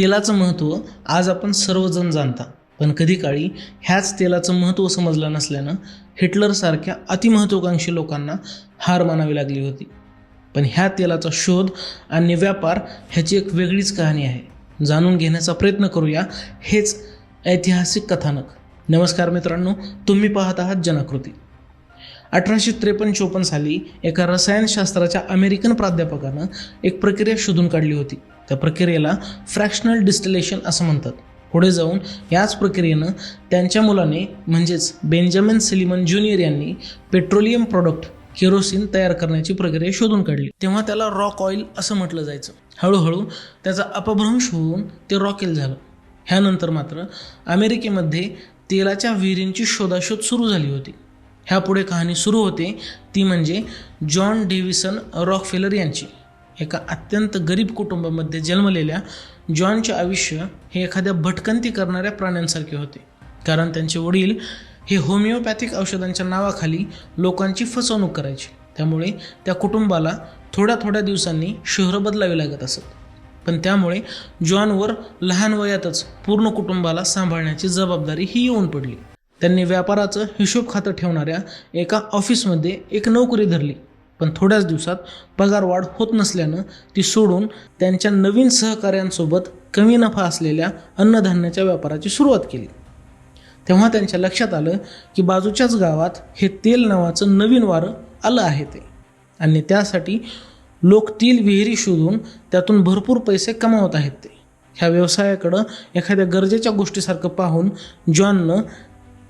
तेलाचं महत्त्व आज आपण सर्वजण जाणता. पण कधी काळी ह्याच तेलाचं महत्त्व समजलं नसल्यानं हिटलरसारख्या अतिमहत्त्वाकांक्षी लोकांना हार मानावी लागली होती. पण ह्या तेलाचा शोध आणि व्यापार ह्याची एक वेगळीच कहाणी आहे. जाणून घेण्याचा प्रयत्न करूया हेच ऐतिहासिक कथानक. नमस्कार मित्रांनो तुम्ही पाहत आहात जनाकृती. अठराशे त्रेपन्न चोपन्न साली एका रसायनशास्त्राच्या अमेरिकन प्राध्यापकानं एक प्रक्रिया शोधून काढली होती. त्या प्रक्रियेला फ्रॅक्शनल डिस्टिलेशन असं म्हणतात. पुढे जाऊन याच प्रक्रियेनं त्यांच्या मुलाने म्हणजेच बेंजामिन सिलिमन ज्युनियर यांनी पेट्रोलियम प्रोडक्ट केरोसिन तयार करण्याची प्रक्रिया शोधून काढली. तेव्हा त्याला रॉक ऑइल असं म्हटलं जायचं. हळूहळू त्याचा अपभ्रंश होऊन ते रॉकेल झालं. ह्यानंतर मात्र अमेरिकेमध्ये तेलाच्या विहिरींची शोधाशोध सुरू झाली होती. ह्यापुढे कहाणी सुरू होते. ती म्हणजे जॉन डेव्हिसन रॉकफेलर यांची. एका अत्यंत गरीब कुटुंबामध्ये जन्मलेल्या जॉनचे आयुष्य हे एखाद्या भटकंती करणाऱ्या प्राण्यांसारखे होते. कारण त्यांचे वडील हे होमिओपॅथिक औषधांच्या नावाखाली लोकांची फसवणूक करायचे. त्यामुळे त्या कुटुंबाला थोड्या थोड्या दिवसांनी शहर बदलावी लागत असत. पण त्यामुळे जॉनवर लहान वयातच पूर्ण कुटुंबाला सांभाळण्याची जबाबदारी ही येऊन पडली. त्यांनी व्यापाराचं हिशोब खातं ठेवणाऱ्या एका ऑफिसमध्ये एक नोकरी धरली. पण थोड्याच दिवसात पगारवाढ होत नसल्यानं ती सोडून त्यांच्या नवीन सहकाऱ्यांसोबत कमी नफा असलेल्या अन्नधान्याच्या व्यापाराची सुरुवात केली. तेव्हा त्यांच्या लक्षात आलं की बाजूच्याच गावात हे तेल नावाचं नवीन वारं आलं आहे ते. आणि त्यासाठी लोक तेल विहिरी शोधून त्यातून भरपूर पैसे कमावत आहेत ते. ह्या व्यवसायाकडं एखाद्या गरजेच्या गोष्टीसारखं पाहून जॉननं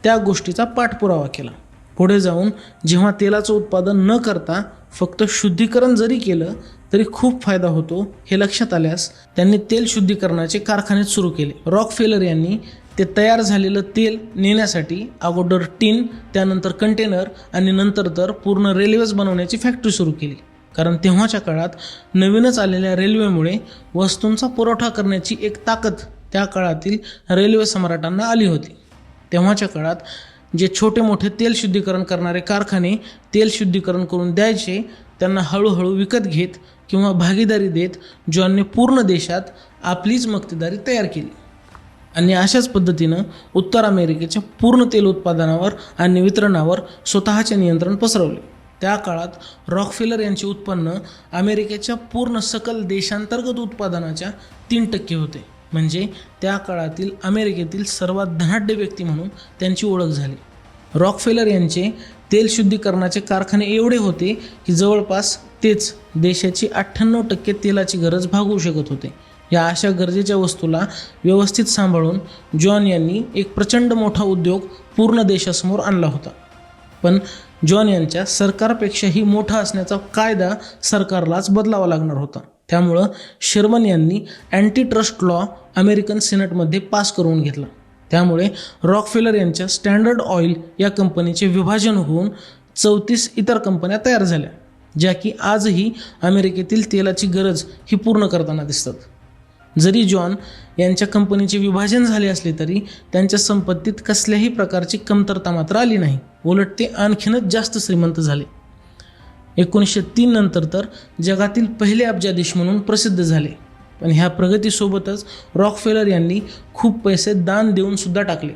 त्या गोष्टीचा पाठपुरावा केला. पुढे जाऊन जेव्हा तेलाचं उत्पादन न करता फक्त शुद्धीकरण जरी केलं तरी खूप फायदा होतो हे लक्षात आल्यास त्यांनी तेल शुद्धीकरणाचे कारखाने सुरू केले. रॉक फेलर यांनी ते तयार झालेलं तेल नेण्यासाठी अगोदर टीन त्यानंतर कंटेनर आणि नंतर तर पूर्ण रेल्वेज बनवण्याची फॅक्टरी सुरू केली. कारण तेव्हाच्या काळात नवीनच आलेल्या रेल्वेमुळे वस्तूंचा पुरवठा करण्याची एक ताकद त्या काळातील रेल्वे सम्राटांना आली होती. तेव्हाच्या काळात जे छोटे मोठे तेल शुद्धीकरण करणारे कारखाने तेल शुद्धीकरण करून द्यायचे त्यांना हळूहळू विकत घेत किंवा भागीदारी देत जॉनने पूर्ण देशात आपलीच मक्तेदारी तयार केली. आणि अशाच पद्धतीनं उत्तर अमेरिकेच्या पूर्ण तेल उत्पादनावर आणि वितरणावर स्वतःचे नियंत्रण पसरवले. त्या काळात रॉकफिलर यांचे उत्पन्न अमेरिकेच्या पूर्ण सकल देशांतर्गत उत्पादनाच्या तीन टक्के होते. म्हणजे त्या काळातील अमेरिकेतील सर्वात धनाढ्य व्यक्ती म्हणून त्यांची ओळख झाली. रॉकफेलर यांचे तेल शुद्धीकरणाचे कारखाने एवढे होते की जवळपास तेच देशाची अठ्ठ्याण्णव टक्के तेलाची गरज भागवू शकत होते. या अशा गरजेच्या वस्तूला व्यवस्थित सांभाळून जॉन यांनी एक प्रचंड मोठा उद्योग पूर्ण देशासमोर आणला होता. पण जॉन यांच्या सरकारपेक्षाही मोठा असण्याचा कायदा सरकारलाच बदलावा लागणार होता. त्यामुळं शर्मन यांनी अँटी ट्रस्ट लॉ अमेरिकन सिनेटमध्ये पास करून घेतला. त्यामुळे रॉकफेलर यांच्या स्टँडर्ड ऑइल या कंपनीचे विभाजन होऊन चौतीस इतर कंपन्या तयार झाल्या ज्या की आजही अमेरिकेतील तेलाची गरज ही पूर्ण करताना दिसतात. जरी जॉन यांच्या कंपनीचे विभाजन झाले असले तरी त्यांच्या संपत्तीत कसल्याही प्रकारची कमतरता मात्र आली नाही. उलट ते आणखीनच जास्त श्रीमंत झाले. एकोणीसशे तीन नंतर तर जगातील पहिले अब्जाधीश म्हणून प्रसिद्ध झाले. पण ह्या प्रगतीसोबतच रॉकफेलर यांनी खूप पैसे दान देऊन सुद्धा टाकले.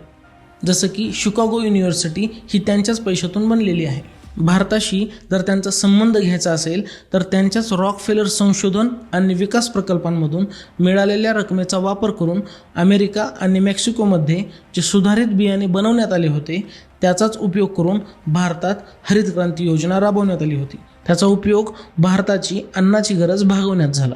जसं की शिकागो युनिव्हर्सिटी ही त्यांच्याच पैशातून बनलेली आहे. भारताशी जर त्यांचा संबंध घ्यायचा असेल तर त्यांच्याच रॉकफेलर संशोधन आणि विकास प्रकल्पांमधून मिळालेल्या रकमेचा वापर करून अमेरिका आणि मेक्सिकोमध्ये जे सुधारित बियाणे बनवण्यात आले होते त्याचाच उपयोग करून भारतात हरित क्रांती योजना राबवण्यात आली होती. त्याचा उपयोग भारताची अन्नाची गरज भागवण्यात झाला.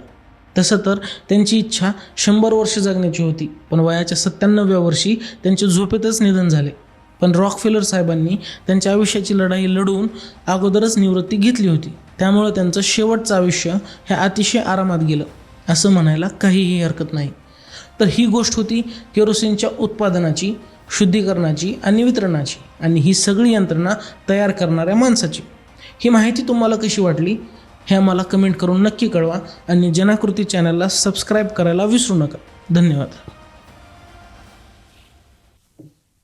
तसं तर त्यांची इच्छा शंभर वर्ष जगण्याची होती पण वयाच्या सत्त्याण्णव्या वर्षी त्यांचे झोपेतच निधन झाले. पण रॉकफेलर साहेबांनी त्यांच्या आयुष्याची लढाई लढवून अगोदरच निवृत्ती घेतली होती. त्यामुळं त्यांचं शेवटचं आयुष्य हे अतिशय आरामात गेलं असं म्हणायला काहीही हरकत नाही. तर ही गोष्ट होती केरोसिनच्या उत्पादनाची शुद्धीकरणाची आणि वितरणाची आणि ही सगळी यंत्रणा तयार करणाऱ्या माणसाची. ही माहिती तुम्हाला कशी वाटली हे आम्हाला कमेंट करून नक्की कळवा आणि जनाकृती चॅनलला सबस्क्राईब करायला विसरू नका. धन्यवाद.